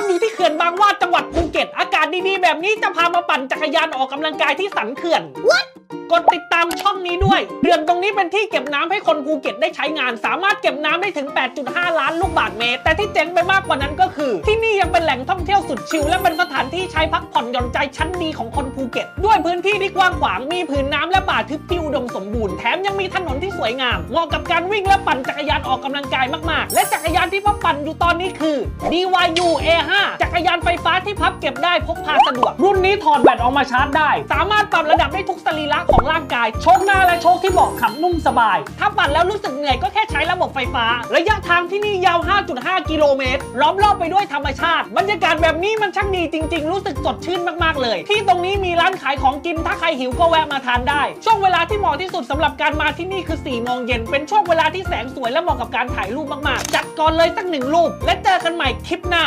งอยู่ที่เขื่อนบางวาดจังหวัดภูเก็ต อากาศดีๆแบบนี้จะพามาปั่นจักรยานออกกำลังกายที่สันเขื่อน กดติดตามช่องนี้ด้วย เขื่อนตรงนี้เป็นที่เก็บน้ำให้คนภูเก็ตได้ใช้งาน สามารถเก็บน้ำได้ถึง 8.5 ล้านลูกบาศก์เมตร แต่ที่เจ๋งไปมากกว่านั้นก็คือ ที่นี่ยังเป็นแหล่งท่องเที่ยวสุดชิลและเป็นสถานที่ใช้พักผ่อนหย่อนใจชั้นดีของคนภูเก็ต ด้วยพื้นที่ที่กว้างขวางมีผืนน้ำและป่าทึบที่อุดมสมบูรณ์แถมยังมีถนนที่สวยงามเหมาะกับการวิ่งและปั่นจักรยานออกกำลังกายมากๆ และจักรยานที่พ่อปั่นอยู่ตอนนี้คือ DYU A5 จักรยานไฟฟ้าที่พับเก็บได้พกพาสะดวก รุ่นนี้ถอดแบตออกมาชาร์จได้ สามารถปรับระดับได้ทุกสรีระของาย โชคหน้าและโชคที่เบาะขับนุ่มสบาย ถ้าปั่นแล้วรู้สึกเหนื่อยก็แค่ใช้ระบบไฟฟ้า ระยะทางที่นี่ยาว 5.5 กิโลเมตร ล้อมรอบไปด้วยธรรมชาติ บรรยากาศแบบนี้มันช่างดีจริง ๆ รู้สึกสดชื่นมากๆเลย ที่ตรงนี้มีร้านขายของกินถ้าใครหิวก็แวะมาทานได้ ช่วงเวลาที่เหมาะที่สุดสำหรับการมาที่นี่คือ4โมงเย็นเป็นช่วงเวลาที่แสงสวยและเหมาะกับการถ่ายรูปมากๆ จัดก่อนเลยสักหนึ่งรูปและเจอกันใหม่คลิปหน้า